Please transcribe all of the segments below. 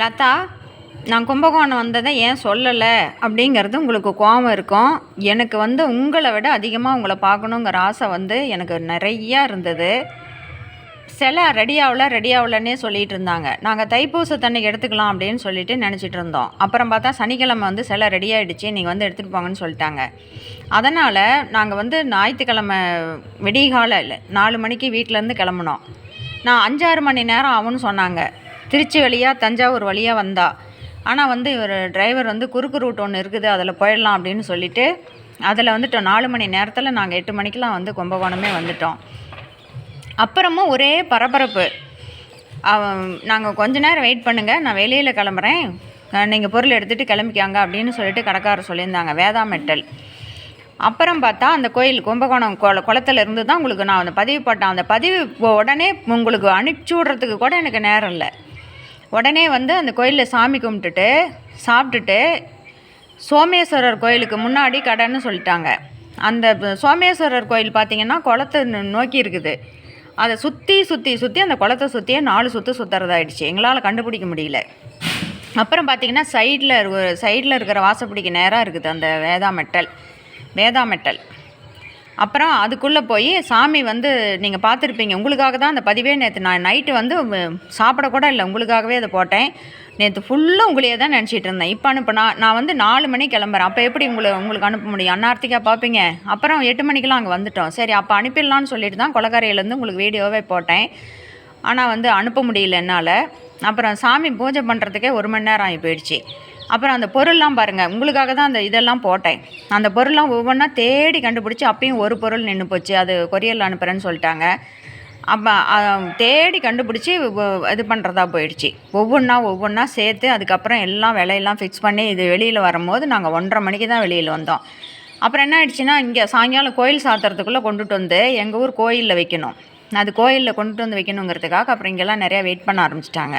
லதா நான் கும்பகோணம் வந்ததை ஏன் சொல்லலை? அப்படிங்கிறது உங்களுக்கு கோபம் இருக்கும். எனக்கு வந்து உங்களை விட அதிகமாக உங்களை பார்க்கணுங்கிற ஆசை வந்து எனக்கு நிறையா இருந்தது. சிலை ரெடி ஆகல ரெடி ஆகலன்னே சொல்லிட்டு இருந்தாங்க. நாங்கள் தைப்பூசத்தன்னைக்கு எடுத்துக்கலாம் அப்படின்னு சொல்லிட்டு நினச்சிட்டு இருந்தோம். அப்புறம் பார்த்தா சனிக்கிழமை வந்து சில ரெடி ஆகிடுச்சு நீங்கள் வந்து எடுத்துகிட்டு போங்கன்னு சொல்லிட்டாங்க. அதனால் நாங்கள் வந்து ஞாயிற்றுக்கிழமை விடிகால இல்லை நாலு மணிக்கு வீட்டிலேருந்து கிளம்புனோம். நான் அஞ்சாறு மணி நேரம் ஆகும்னு சொன்னாங்க. திருச்சி வழியாக தஞ்சாவூர் வழியாக வந்தா. ஆனால் வந்து இவர் டிரைவர் வந்து குறுக்கு ரூட் ஒன்று இருக்குது அதில் போயிடலாம் அப்படின்னு சொல்லிட்டு அதில் வந்துட்டோம். நாலு மணி நேரத்தில் நாங்கள் எட்டு மணிக்கெலாம் வந்து கும்பகோணமே வந்துட்டோம். அப்புறமும் ஒரே பரபரப்பு. நாங்கள் கொஞ்ச நேரம் வெயிட் பண்ணுங்கள் நான் வெளியில் கிளம்புறேன். நீங்கள் பொருள் எடுத்துகிட்டு கிளம்பிக்காங்க அப்படின்னு சொல்லிட்டு கடைக்காரர் சொல்லியிருந்தாங்க வேதா மெட்டல். அப்புறம் பார்த்தா அந்த கோயில் கும்பகோணம் குள குளத்துல இருந்து தான் உங்களுக்கு நான் அந்த பதிவு போட்டேன். அந்த பதிவு உடனே உங்களுக்கு அனுப்பிச்சி விட்றதுக்கு கூட எனக்கு நேரம் இல்லை. உடனே வந்து அந்த கோயிலில் சாமி கும்பிட்டுட்டு சாப்பிட்டுட்டு சோமேஸ்வரர் கோயிலுக்கு முன்னாடி கடைன்னு சொல்லிட்டாங்க. அந்த சோமேஸ்வரர் கோயில் பார்த்தீங்கன்னா குளத்தை நோக்கி இருக்குது. அதை சுற்றி சுற்றி சுற்றி அந்த குளத்தை சுற்றியே நாலு சுற்று சுற்றுறதாயிடுச்சு எங்களால் கண்டுபிடிக்க முடியல. அப்புறம் பார்த்தீங்கன்னா சைடில் சைடில் இருக்கிற வாசப்படிக்கு நேராக இருக்குது அந்த வேதா மெட்டல். வேதா மெட்டல். அப்புறம் அதுக்குள்ளே போய் சாமி வந்து நீங்கள் பார்த்துருப்பீங்க. உங்களுக்காக தான் அந்த பதிவே நேற்று நான் நைட்டு வந்து சாப்பிடக்கூட சாப்பிட கூட இல்லை. உங்களுக்காகவே அதை போட்டேன். நேற்று ஃபுல்லாக உங்களையே தான் நினச்சிட்டு இருந்தேன். இப்போ அனுப்ப நான் நான் வந்து நாலு மணிக்கு கிளம்புறேன். அப்போ எப்படி உங்களை உங்களுக்கு அனுப்ப முடியும்? அன்னார்த்திக்காக பார்ப்பீங்க. அப்புறம் எட்டு மணிக்கெலாம் அங்கே வந்துட்டோம். சரி அப்போ அனுப்பிடலான்னு சொல்லிட்டு தான் கொலக்கரையிலேருந்து உங்களுக்கு வீடியோவே போட்டேன். ஆனால் வந்து அனுப்ப முடியல என்னால். அப்புறம் சாமி பூஜை பண்ணுறதுக்கே ஒரு மணி நேரம் ஆகி போயிடுச்சு. அப்புறம் அந்த பொருள்லாம் பாருங்கள் உங்களுக்காக தான் அந்த இதெல்லாம் போட்டேன். அந்த பொருள்லாம் ஒவ்வொன்றா தேடி கண்டுபிடிச்சி அப்பயும் ஒரு பொருள் நின்று போச்சு. அது கொரியரில் அனுப்புகிறேன்னு சொல்லிட்டாங்க. அப்போ தேடி கண்டுபிடிச்சி இது பண்ணுறதா போயிடுச்சு. ஒவ்வொன்றா ஒவ்வொன்றா சேர்த்து அதுக்கப்புறம் எல்லாம் விலையெல்லாம் ஃபிக்ஸ் பண்ணி இது வெளியில் வரும்போது நாங்கள் ஒன்றரை மணிக்கு தான் வெளியில் வந்தோம். அப்புறம் என்ன ஆயிடுச்சுன்னா இங்கே சாயங்காலம் கோயில் சாத்துறதுக்குள்ளே கொண்டுட்டு வந்து எங்கள் ஊர் கோயிலில் வைக்கணும். அது கோயிலில் கொண்டுட்டு வந்து வைக்கணுங்கிறதுக்காக அப்புறம் இங்கெல்லாம் நிறையா வெயிட் பண்ண ஆரம்பிச்சிட்டாங்க.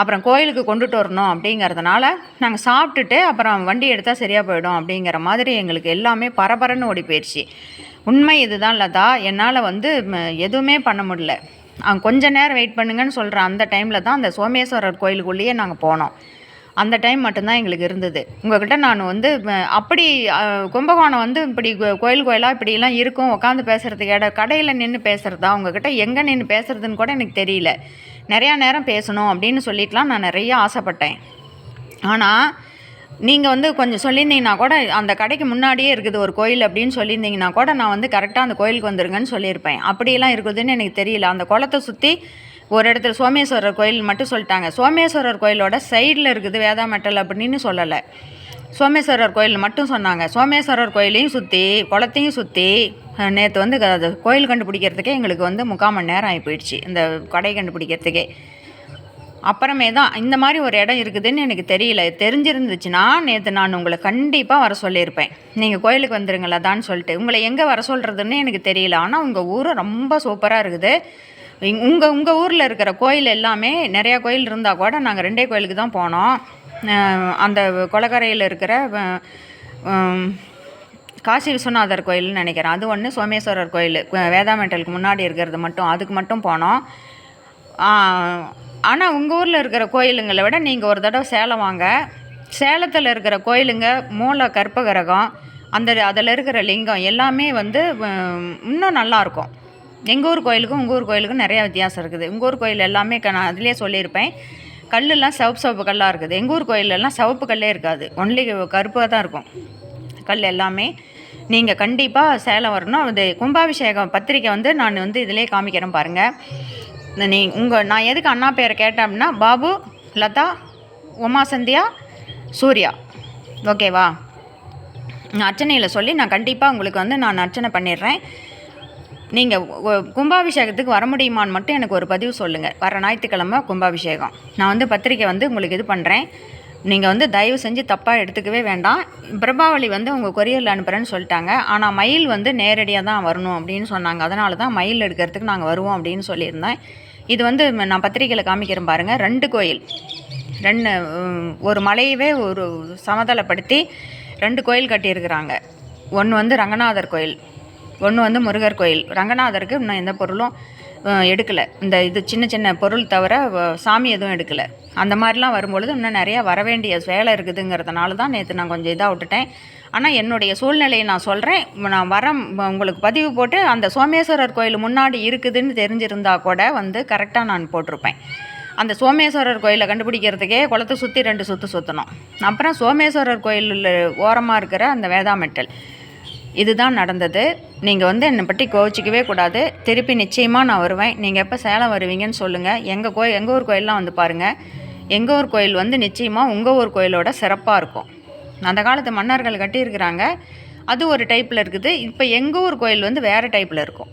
அப்புறம் கோயிலுக்கு கொண்டுட்டு வரணும் அப்படிங்கிறதுனால நாங்கள் சாப்பிட்டுட்டு அப்புறம் வண்டி எடுத்தால் சரியாக போயிடும் அப்படிங்கிற மாதிரி எங்களுக்கு எல்லாமே பரபரன்னு ஓடி போயிடுச்சு உண்மை இதுதான் லதா. என்னால் வந்து எதுவுமே பண்ண முடியல. அவங்க கொஞ்ச நேரம் வெயிட் பண்ணுங்கன்னு சொல்கிற அந்த டைமில் தான் அந்த சோமேஸ்வரர் கோயிலுக்குள்ளேயே நாங்கள் போனோம். அந்த டைம் மட்டும்தான் எங்களுக்கு இருந்தது. உங்ககிட்ட நான் வந்து அப்படி கும்பகோணம் வந்து இப்படி கோயில் கோயிலாக இப்படிலாம் இருக்கும் உட்காந்து பேசுகிறதுக்கு இட கடையில் நின்று பேசுகிறதா உங்ககிட்ட எங்கே நின்று பேசுகிறதுன்னு கூட எனக்கு தெரியல. நிறையா நேரம் பேசணும் அப்படின்னு சொல்லிட்டுலாம் நான் நிறைய ஆசைப்பட்டேன். ஆனால் நீங்கள் வந்து கொஞ்சம் சொல்லியிருந்தீங்கன்னா கூட அந்த கடைக்கு முன்னாடியே இருக்குது ஒரு கோயில் அப்படின்னு சொல்லியிருந்தீங்கன்னா கூட நான் வந்து கரெக்டாக அந்த கோயிலுக்கு வந்துருங்கன்னு சொல்லியிருப்பேன். அப்படியெல்லாம் இருக்குதுன்னு எனக்கு தெரியல. அந்த குளத்தை சுற்றி ஒரு இடத்துல சோமேஸ்வரர் கோயில் மட்டும் சொல்லிட்டாங்க. சோமேஸ்வரர் கோயிலோட சைடில் இருக்குது வேதா மெட்டல் அப்படின்னு சொல்லலை. சோமேஸ்வரர் கோயில் மட்டும் சொன்னாங்க. சோமேஸ்வரர் கோயிலையும் சுற்றி குளத்தையும் சுற்றி நேற்று வந்து க- அது கோயில் கண்டுபிடிக்கிறதுக்கே எங்களுக்கு வந்து முக்கால் மணி நேரம் ஆகி போயிடுச்சு. இந்த கடை கண்டுபிடிக்கிறதுக்கே. அப்புறமே தான் இந்த மாதிரி ஒரு இடம் இருக்குதுன்னு எனக்கு தெரியல. தெரிஞ்சிருந்துச்சுன்னா நேற்று நான் உங்களை கண்டிப்பாக வர சொல்லியிருப்பேன். நீங்கள் கோயிலுக்கு வந்துருங்களதான்னு சொல்லிட்டு. உங்களை எங்கே வர சொல்கிறதுன்னு எனக்கு தெரியல. ஆனால் உங்கள் ஊர் ரொம்ப சூப்பராக இருக்குது. உங்கள் உங்கள் ஊரில் இருக்கிற கோயில் எல்லாமே நிறையா கோயில் இருந்தால் கூட நாங்கள் ரெண்டே கோயிலுக்கு தான் போனோம். அந்த கொலக்கரையில் இருக்கிற காசி விஸ்வநாதர் கோயில்னு நினைக்கிறேன். அது ஒன்று சோமேஸ்வரர் கோயில். வேதாமெண்டலுக்கு முன்னாடி இருக்கிறது மட்டும் அதுக்கு மட்டும் போனோம். ஆனால் உங்கள் ஊரில் இருக்கிற கோயிலுங்களை விட நீங்கள் ஒரு தடவை சேலம் வாங்க. சேலத்தில் இருக்கிற கோயிலுங்க மூல கற்பகிரகம் அந்த அதில் இருக்கிற லிங்கம் எல்லாமே வந்து இன்னும் நல்லாயிருக்கும் எங்கள் ஊர் கோயிலுக்கும் உங்கள் ஊர் கோயிலுக்கும் நிறையா வித்தியாசம் இருக்குது. உங்கள் ஊர் கோயில் எல்லாமே க- நான் அதிலே சொல்லியிருப்பேன். கல்லெல்லாம் சிவப்பு சிவப்பு கல்லாக இருக்குது. எங்கள் ஊர் கோயிலெல்லாம் சிவப்பு கல்லே இருக்காது. ஒன்லி கருப்பாக தான் இருக்கும். கல் எல்லாமே. நீங்கள் கண்டிப்பாக சேலம் வரணும். அது கும்பாபிஷேகம் பத்திரிக்கை வந்து நான் வந்து இதிலே காமிக்கிறேன் பாருங்கள் நீ உங்கள் நான் எதுக்கு அண்ணா பேரை கேட்டேன் அப்படின்னா பாபு லதா உமா சந்தியா சூர்யா. ஓகேவா? நான் அர்ச்சனையில் சொல்லி நான் கண்டிப்பாக உங்களுக்கு வந்து நான் அர்ச்சனை பண்ணிடுறேன். நீங்கள் கும்பாபிஷேகத்துக்கு வர முடியுமான்னு மட்டும் எனக்கு ஒரு பதிவு சொல்லுங்கள் வர ஞாயிற்றுக்கிழமை கும்பாபிஷேகம். நான் வந்து பத்திரிக்கை வந்து உங்களுக்கு இது பண்ணுறேன் நீங்கள் வந்து தயவு செஞ்சு தப்பாக எடுத்துக்கவே வேண்டாம். பிரபாவளி வந்து உங்கள் கொரியரில் அனுப்புகிறேன்னு சொல்லிட்டாங்க. ஆனால் மயில் வந்து நேரடியாக தான் வரணும் அப்படின்னு சொன்னாங்க. அதனால தான் மயில் எடுக்கிறதுக்கு நாங்கள் வருவோம் அப்படின்னு சொல்லியிருந்தேன். இது வந்து நான் பத்திரிக்கையில் காமிக்கிறேன் பாருங்கள் ரெண்டு கோயில். ரெண்டு ஒரு மலையவே ஒரு சமதளப்படுத்தி ரெண்டு கோயில் கட்டியிருக்கிறாங்க. ஒன்று வந்து ரங்கநாதர் கோயில். ஒன்று வந்து முருகர் கோயில். ரங்கநாதருக்கு இன்னும் எந்த பொருளும் எடுக்கலை. இந்த இது சின்ன சின்ன பொருள் தவிர வ- சாமி எதுவும் எடுக்கலை. அந்த மாதிரிலாம் வரும்பொழுது இன்னும் நிறையா வர வேண்டிய வேலை இருக்குதுங்கிறதுனால தான் நேற்று நான் கொஞ்சம் இதாக விட்டுட்டேன். ஆனால் என்னுடைய சூழ்நிலையை நான் சொல்கிறேன் நான் வர உங்களுக்கு பதிவு போட்டு அந்த சோமேஸ்வரர் கோயில் முன்னாடி இருக்குதுன்னு தெரிஞ்சிருந்தா கூட வந்து கரெக்டாக நான் போட்டிருப்பேன். அந்த சோமேஸ்வரர் கோயிலை கண்டுபிடிக்கிறதுக்கே குளத்தை சுற்றி ரெண்டு சுற்று சுற்றணும் அப்புறம் சோமேஸ்வரர் கோயிலில் ஓரமாக இருக்கிற அந்த வேதாமெட்டல் இதுதான் நடந்தது. நீங்கள் வந்து என்னை பற்றி கோச்சிக்கவே கூடாது. திருப்பி நிச்சயமாக நான் வருவேன். நீங்கள் எப்போ சேலம் வருவீங்கன்னு சொல்லுங்கள் எங்கள் கோயில் எங்கள் ஊர் கோயிலெலாம் வந்து பாருங்கள் எங்கள் ஊர் கோயில் வந்து நிச்சயமாக உங்கள் ஊர் கோயிலோட சிறப்பாக இருக்கும். அந்த காலத்து மன்னர்கள் கட்டியிருக்கிறாங்க. அது ஒரு டைப்பில் இருக்குது. இப்போ எங்கள் ஊர் கோயில் வந்து வேறு டைப்பில் இருக்கும்.